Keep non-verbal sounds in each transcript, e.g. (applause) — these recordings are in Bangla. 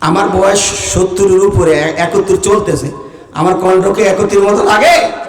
আমার বয়স সত্তরের উপরে, এ- একত্তর চলতেছে। আমার কণ্ঠকে একত্রের মতো লাগে?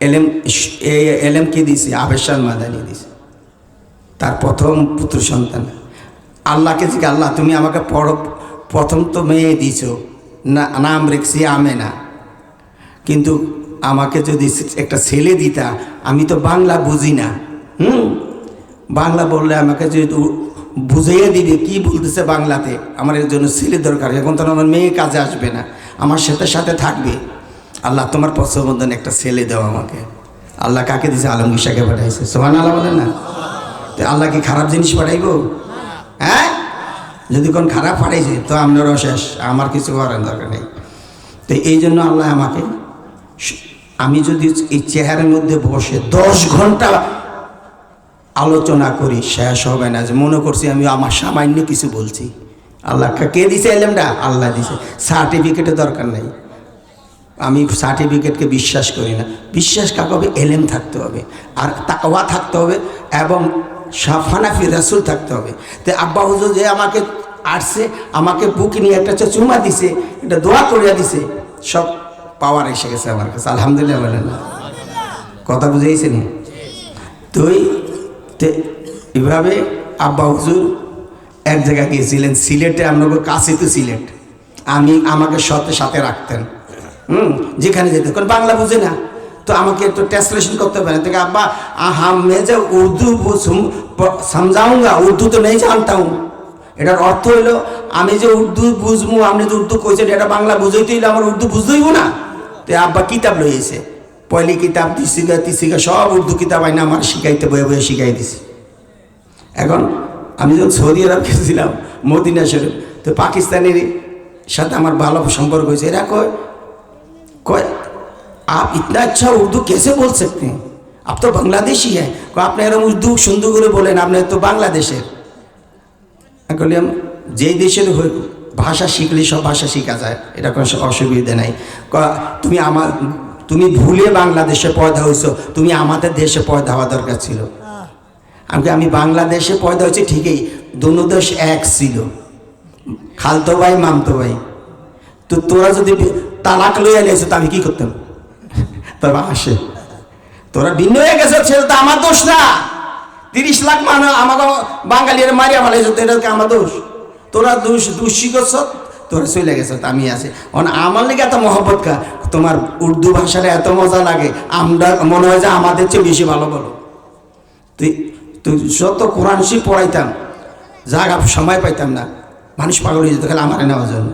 এলেম এই এলেম কি দিছে? আবেশাল মাদানি দিছে। তার প্রথম পুত্র সন্তান। আল্লাহকে জিজ্ঞে আল্লাহ, তুমি আমাকে পড়, প্রথম তো মেয়ে দিছ। না, নাম রেখছি আমে না কিন্তু আমাকে যদি একটা ছেলে দিতা, আমি তো বাংলা বুঝি না। হুম? বাংলা বললে আমাকে যদি বুঝাইয়ে দিবে কি বলতেছে বাংলাতে? আমার এর জন্য ছেলে দরকার। এখন তো আমার মেয়ে কাজে আসবে না। আমার সাথে সাথে থাকবে। আল্লাহ, তোমার পছন্দ একটা ছেলে দাও আমাকে। আল্লাহ কাকে দিছে? আলমগীর পাঠাইছে। সোহান আল্লাহ বলেন না? তো আল্লাহ কি খারাপ জিনিস পাঠাইবো? হ্যাঁ? যদি কোন খারাপ পাঠাইছে, তো আপনারও শেষ। আমার কিছু করার দরকার নেই। তো এই জন্য আল্লাহ আমাকে আমি যদি এই চেহারার মধ্যে বসে দশ ঘণ্টা আলোচনা করি, শেষ হবে না। যে মনে করছি আমি আমার সামান্য কিছু বলছি। আল্লাহ কে দিছে এলেমটা? আল্লাহ দিছে। সার্টিফিকেটের দরকার নেই। আমি সার্টিফিকেটকে বিশ্বাস করি না। বিশ্বাস কাকে হবে? এলেম থাকতে হবে। আর তাকওয়া থাকতে হবে এবং সাফানাফি রাসুল থাকতে হবে। তো আব্বা হুজুর যে আমাকে আসছে আমাকে বুক নিয়ে একটা চুমা দিছে এটা দোয়া করিয়া দিছে, সব পাওয়ার এসে গেছে আমার কাছে। আলহামদুলিল্লাহ না। কথা নি তুই তে এভাবে আব্বা হুজুর এক জায়গায় গিয়েছিলেন, সিলেটে আপনাকে কাছে তো সিলেট। আমি আমাকে সতে সাথে রাখতেন। হুম, যেখানে যেতে। কারণ বাংলা বুঝে না। তো আমাকে একটু ট্রান্সলেশন করতে পারে থেকে আব্বা, আহা, মে যে উর্দু সামজাউঙ্গা উর্দু তো নেই জানতাম। এটার অর্থ হলো আমি যে উর্দু বুঝব আপনি যে উর্দু কইছেন, এটা বাংলা বুঝাইতে হইলে আমার উর্দু বুঝতেইব না। তো আব্বা কিতাব লইয়েছে। পয়লি কিতাব তিসিকা তিসিকা সব উর্দু কিতাব আইনা আমার শিখাইতে বয়ে বয়ে শিখাই দিছে এখন আমি যখন সৌদি আরব গেছিলাম মদিনা শরীফ তো পাকিস্তানের সাথে আমার ভালো সম্পর্ক হয়েছে এরা কয় কয় आप इतना अच्छा उर्दू कैसे बोल सकते हैं आप तो बांग्लादेशी हैं কয়, আপনি এরকম উর্দু সুন্দর করে বলেন আপনি তো বাংলাদেশের আমি বললাম যেই দেশের হয়ে ভাষা শিখলে সব ভাষা শেখা যায় এটা কোনো অসুবিধা নাই ক- তুমি আমার তুমি ভুলে বাংলাদেশে পয়দা হয়েছ তুমি আমাদের দেশে পয়দা হওয়া দরকার ছিল। আমি আমি বাংলাদেশে পয়দা হয়েছি? ঠিকই, দুনো দেশ এক ছিল। খালতো ভাই, মামতো ভাই। তো তোরা যদি তালাক লইয়া নিয়েছো তো আমি কি করতাম? তবে আসে। তোরা ভিন্ন হয়ে গেছে সেটা তো আমার দোষ না। তিরিশ লাখ মানুষ আমাকে বাঙালির মারিয়া ফেলাইছো, তো এটা আমার দোষ? তোরা দোষ দোষী করছ? তোরা চলে গেছ আমি আছি অন আমার লিগে এত মহব্বত কা তোমার উর্দু ভাষাটা এত মজা লাগে আমরা মনে হয় যে আমাদের চেয়ে বেশি ভালো বলো তুই তুই যত কোরআন শিব পড়াইতাম জাগা সময় পাইতাম না মানুষ পাগল হয়ে যেত খালি আমার নেওয়ার জন্য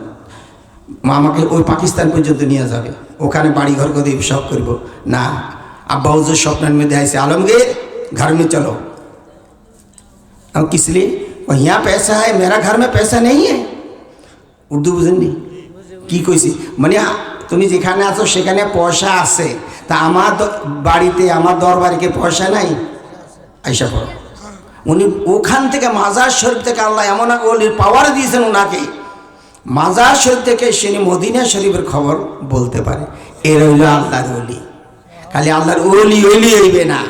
মা আমাকে ওই পাকিস্তান পর্যন্ত নিয়ে যাবে ওখানে বাড়ি ঘর করে সব করবো না আব্বা হুজুর স্বপ্নের মধ্যে আইসে আলমগীর घर में चलो अब किस लिए वो यहाँ पैसा है मेरा घर में पैसा नहीं है উর্দু বুঝেননি কি কইছি মানে তুমি যেখানে আছো সেখানে পয়সা আছে। তা আমার বাড়িতে আমার দরবারিকে পয়সা নাই? আইসা পড়ো উনি ওখান থেকে মাজার শরীফ থেকে আল্লাহ এমন এক ওলির পাওয়ার দিয়েছেন ওনাকে মাজার শরীফ থেকে সে মদিনা শরীফের খবর বলতে পারে। এর হইল আল্লাহর অলি। খালি আল্লাহর ওলি ওলি হইবে না।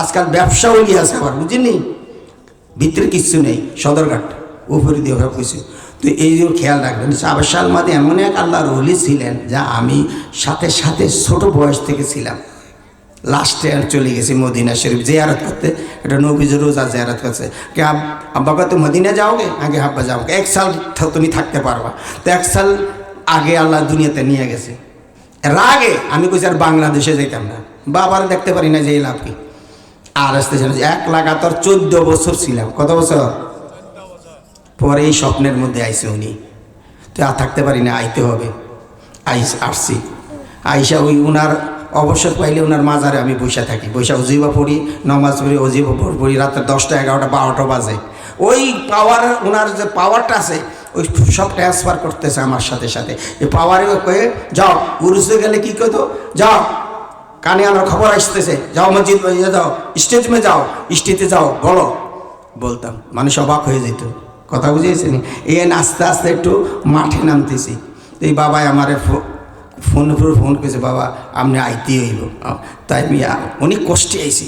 আজকাল ব্যবসা ওলি আছে আবার বুঝিনি ভিতরে কিচ্ছু নেই সদরঘাট উপরে দিয়ে সব কিছু তো এই খেয়াল রাখবেন সাবের সালমাদে এমন এক আল্লাহর অলি ছিলেন যা আমি সাথে সাথে ছোট বয়স থেকে ছিলাম। লাস্টে আর চলে গেছি মদিনা শরীফ জিয়ারত করতে। এটা নবীজ রোজা জিয়ারত করছে। কে আব- আব্বা কয় তো মদিনা যাওগে? আগে আব্বা যাওগে এক সাল তুমি থাকতে পারবা। তো এক সাল আগে আল্লাহ দুনিয়াতে নিয়ে গেছে। এর আগে আমি কইছি, আর বাংলাদেশে যেতাম না। বাবার দেখতে পারি না যে এই লাভ কি। আর আসতে এক লাগাতার চোদ্দ বছর ছিলাম। কত বছর? পরে এই স্বপ্নের মধ্যে আইসে উনি। তো আর থাকতে পারি না, আইতে হবে। আইস, আসছি। আইসা ওই উনার অবসর পাইলে ওনার মাজারে আমি বসে থাকি। বৈশা অজিবা পড়ি, নমাজ পড়ি অজিবা পড়ি রাত্রে দশটা, এগারোটা, বারোটা বাজে। ওই পাওয়ার ওনার যে পাওয়ারটা আছে, ওই সব ট্রান্সফার করতেছে আমার সাথে সাথে। এই পাওয়ারে কয়ে, যাও উরুসে গেলে কি কইতো? যাও, কানে আমার খবর আসতেছে। যাও মসজিদ ইয়ে যাও স্টেজ যাও স্টেজে যাও, বলো। বলতাম। মানুষ অবাক হয়ে যেত। কথা বুঝিয়েছেন? এই আস্তে আস্তে একটু মাঠে নামতেছি। এই বাবাই আমারে ফোন করে ফোন করেছে, বাবা, আপনি আইতে হইব। তাই আমি অনেক কষ্টে আইছি।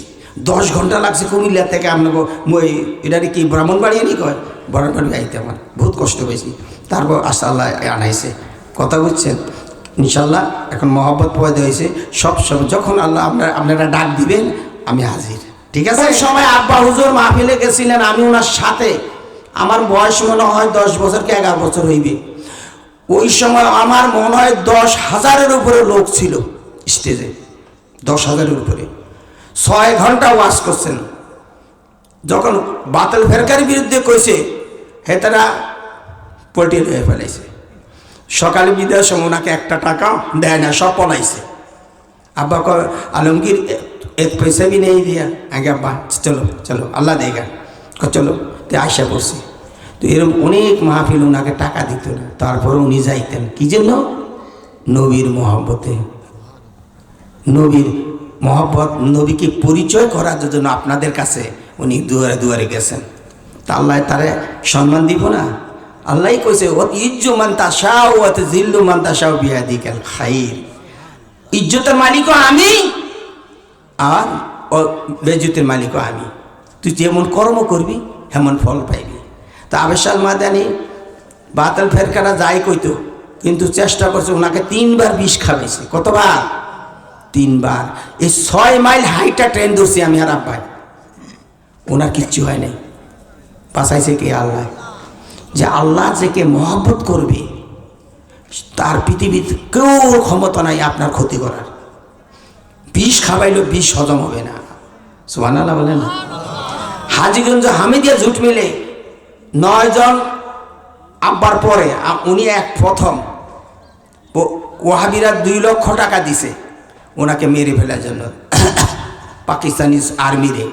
দশ ঘণ্টা লাগছে কুমিল্লা থেকে আপনাকে মই এটা কি ব্রাহ্মণবাড়ি নি কয়? ব্রাহ্মণবাড়ি আইতে আমার, বহুত কষ্ট পেয়েছি তারপর আস্তে আল্লাহ আনাইছে। কথা বুঝছেন? ইনশাল্লাহ এখন মহব্বত পয়দা হয়েছে সব সব যখন আল্লাহ আপনার, আপনারা ডাক দিবেন, আমি হাজির। ঠিক আছে? সময় আব্বা হুজুর মাহফিলে গেছিলেন, আমি ওনার সাথে। আমার বয়স মনে হয় দশ বছর কি এগারো বছর হইবে। ওই সময় আমার মনে হয় দশ হাজারের উপরে লোক ছিল স্টেজে। দশ হাজারের উপরে। ছয় ঘণ্টা ওয়াশ করছেন। যখন বাতিল ফেরকার বিরুদ্ধে কইছে, হে তারা পল্টি হয়ে ফেলাইছে। সকালে বিদায়ের সময় ওনাকে একটা টাকা দেয় না, সব পলাইছে। আব্বা কয়, আলমগীর এক পয়সা বি নেই দিয়া? আগে আব্বা, চলো চলো, আল্লাহ দেগা চলো, তো আশা পড়ছি। তো এরকম অনেক মাহফিল ওনাকে টাকা দিত না। তারপরে উনি যাইতেন। কি জন্য? নবীর মহব্বতে। নবীর মহব্বত, নবীকে পরিচয় করার জন্য আপনাদের কাছে উনি দুয়ারে দুয়ারে গেছেন। তা আল্লাহ তারে সম্মান দিব না? আল্লাহ কইছে ও ইজ্জু মান তাশাও ওয়াত জিল্লু মান তাশাও বিয়াদিকাল খাইর। ইজ্জতের মালিকও আমি, আর বেজুতের মালিকও আমি। তুই যেমন কর্ম করবি, হেমন ফল পাইবি। তা আবেশাল মাদানি বাতাল ফেরকারা যাই কইতো, কিন্তু চেষ্টা করছে ওনাকে তিনবার বিষ খাবেছে কতবার? তিনবার। এই ছয় মাইল হাইটা ট্রেন ধরছি আমি আর আব্বাই। ওনার কিচ্ছু হয় নাই। বাঁচাইছে কে আল্লাহ? যে আল্লাহ যে কে মহব্বত করবে, তার পৃথিবীর কেউ ক্ষমতা নাই আপনার ক্ষতি করার। বিষ খাবাইলেও বিষ হজম হবে না। সুবান আল্লাহ বলেন না। হাজিগঞ্জ হামিদিয়া জুট মিলে নয়জন আব্বার পরে আ- উনি এক প্রথম ও- ওহাবিরা দুই লক্ষ টাকা দিছে ওনাকে মেরে ফেলার জন্য (coughs) পাকিস্তানি আর্মিরে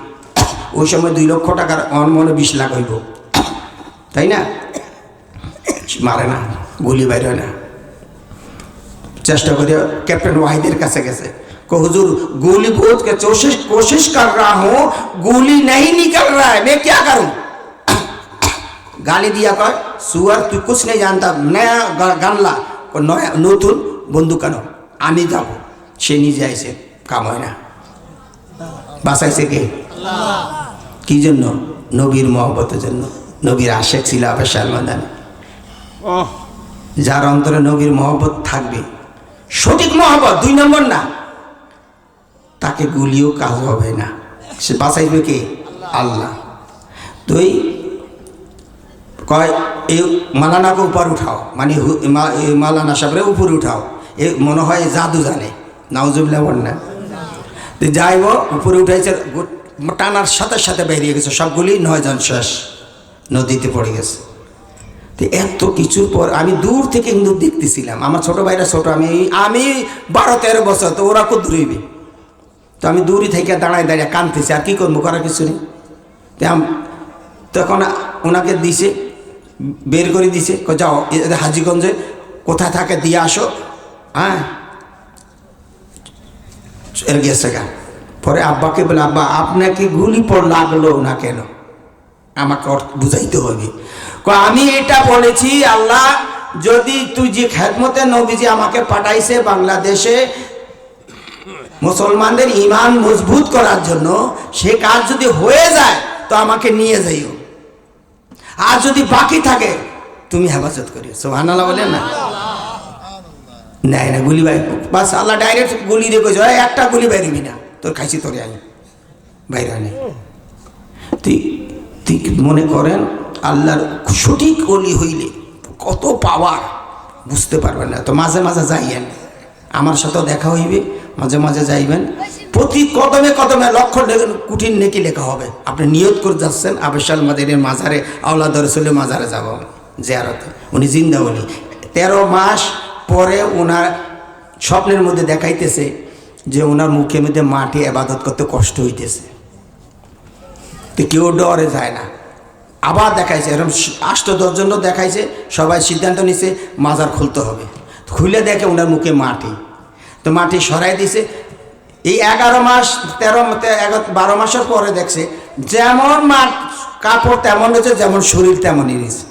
ওই সময় দুই লক্ষ টাকার অনমনে বিষ লাখ হইব তাই না (coughs) মারে না গুলি বাইর হয় না চেষ্টা করে कैप्टन वाहिदर কাছে গেছে को हुजूर गोली बहुत के कोशिश कोशिश कर रहा हूँ गोली नहीं निकल रहा है मैं क्या करूँ গালি দিয়া কয় সুয়ার তুই কুছ নেই জানতাম নয়া গানলা। নয়া নতুন বন্ধু কেন আমি যাব। সে নিজে আইসে কাম হয় না। বাসাইছে কে? কি জন্য? নবীর মহব্বতের জন্য। নবীর আশেক ছিল আবে সালমান যার অন্তরে নবীর মহব্বত থাকবে। সঠিক মহব্বত দুই নম্বর না। তাকে গুলিও কাজ হবে না। সে বাঁচাইবে কে? আল্লাহ। তুই কয় এই মালানাকে উপর উঠাও। মানে মালানা সাহেবরে উপরে উঠাও। এ মনে হয় জাদু জানে। নাউজুবিল্লা বল না। তো যাইব, উপরে উঠাইছে টানার সাথে সাথে বেরিয়ে গেছে। সবগুলি নয়জন শেষ। নদীতে পড়ে গেছে। তো এত কিছুর পর আমি দূর থেকে কিন্তু দেখতেছিলাম। আমার ছোট ভাইরা ছোট, আমি আমি বারো তেরো বছর, তো ওরা কত দূরইবে তো আমি দূরে থেকে দাঁড়ায় দাঁড়িয়ে কাঁদতেছি, আর কী করব, করার কিছু নেই। তখন ওনাকে দিছে বের করে দিছে যাও হাজিগঞ্জে কোথায় থাকে দিয়ে আসো। হ্যাঁ? গেছে গা। পরে আব্বাকে বলে, আব্বা, আপনাকে গুলি পর লাগল না কেন? আমাকে বুঝাইতে হবে। আমি এটা বলেছি, আল্লাহ, যদি তুই যে খেদমতে নবীজি আমাকে পাঠাইছে বাংলাদেশে মুসলমানদের ইমান মজবুত করার জন্য, সে কাজ যদি হয়ে যায়, তো আমাকে নিয়ে যাইও। আর যদি বাকি থাকে, তুমি হেফাজত করিও। সোহানাল্লাহ বলেন না? নেয় না, গুলি বাই বাস আল্লাহ ডাইরেক্ট গুলি দিয়ে কইছে, "এই একটা গুলি বাইরিবি না, তোর খাইছি, তোরে আমি বাইরে নেই তুই তুই মনে করেন, আল্লাহর সঠিক অলি হইলে কত পাওয়ার বুঝতে পারবেন না। তো মাঝে মাঝে যাইয়েন, আমার সাথেও দেখা হইবে। মাঝে মাঝে যাইবেন। প্রতি কদমে কদমে লক্ষ কুঠিন নেকি লেখা হবে। আপনি নিয়ত করে যাচ্ছেন, আবেশাল মাদের মাজারে, আওলাদ রসুলে মাজারে যাব জেয়ারতে। উনি জিন্দা উনি তেরো মাস পরে ওনার স্বপ্নের মধ্যে দেখাইতেছে যে ওনার মুখের মধ্যে মাটি আবাদত করতে কষ্ট হইতেছে। তো কেউ ডরে যায় না। আবার দেখাইছে এরকম আষ্ট দশজন দেখাইছে, সবাই সিদ্ধান্ত নিছে, মাজার খুলতে হবে। খুলে দেখে ওনার মুখে মাটি। তো মাটি সরাই দিছে। এই এগারো মাস, তেরো বারো মাসের পরে দেখছে, যেমন মাঠ, কাপড় তেমন রয়েছে, যেমন শরীর তেমনই রয়েছে।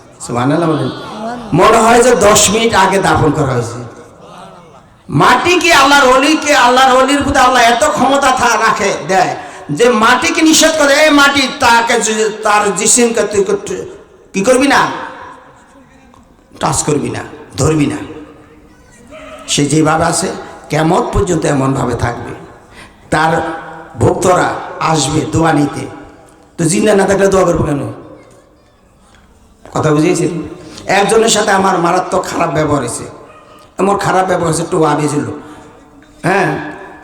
মনে হয় যে দশ মিনিট আগে দাফন করা হয়েছে। মাটি কি আল্লাহর অলিকে আল্লাহর অলির প্রতি আল্লাহ এত ক্ষমতা রাখে, দেয়? যে মাটিকে নিষেধ করে, এই মাটি তাকে তার জিসিমকে তুই কি করবি না? টাচ করবি না, ধরবি না। সে যেভাবে আছে কেমন পর্যন্ত এমনভাবে থাকবে? তার ভক্তরা আসবে দোয়া নিতে। তো জিন্দা না থাকলে দোয়া করব কেন? কথা বুঝিয়েছেন? একজনের সাথে আমার মারাত্মক খারাপ ব্যবহার হয়েছে। আমার খারাপ ব্যবহার হয়েছে, একটু আবেছিল হ্যাঁ?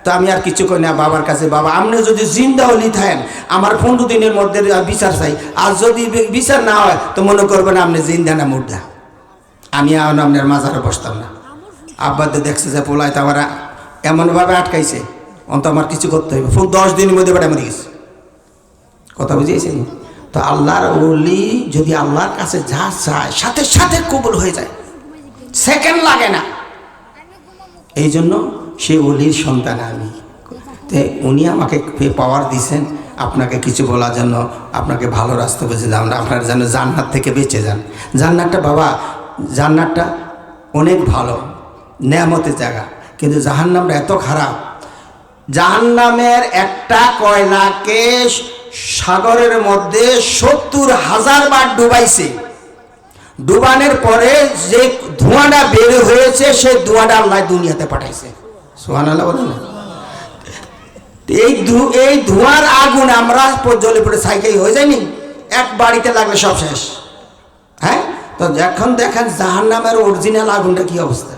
তো আমি আর কিছু করি না, বাবার কাছে বাবা। আপনি যদি জিন্দা হলি থাকেন, আমার পনেরো দিনের মধ্যে বিচার চাই। আর যদি বিচার না হয়, তো মনে করবেন আপনি জিন্দা না মুর্দা। আমি আপনার মাজারে বসতাম না। আব্বাদের দেখছে যে পোলায় তো আমার এমনভাবে আটকাইছে। অন্ত আমার কিছু করতে হবে ফুল দশ দিনের মধ্যে বেটা মরে গেছে। কথা বুঝিয়েছেন? তো আল্লাহর ওলি যদি আল্লাহর কাছে যা চায়, সাথে সাথে কবুল হয়ে যায়। সেকেন্ড লাগে না। এই জন্য সে অলির সন্তান আমি। তে উনি আমাকে পাওয়ার দিছেন, আপনাকে কিছু বলার জন্য আপনাকে ভালো রাস্তা বেঁচে যান আপনার যেন জান্নাত থেকে বেঁচে যান। জান্নাতটা বাবা, জান্নাতটা অনেক ভালো। নেয়ামতের জায়গা। কিন্তু জাহান্নামটা এত খারাপ। জাহান্নামের একটা কয়লাকে সাগরের মধ্যে সত্তর হাজার বার ডুবাইছে। ডুবানের পরে যে ধোঁয়াটা বের হয়েছে সেই ধোঁয়াটা আল্লাহ দুনিয়াতে পাঠাইছে। সোহান আল্লাহ বলেন এই এই ধোঁয়ার আগুন আমরা জ্বলে পড়ে সাইকেল হয়ে যায়নি এক বাড়িতে লাগলে সব শেষ। হ্যাঁ? তো এখন দেখেন জাহান্নামের অরিজিনাল আগুনটা কি অবস্থা?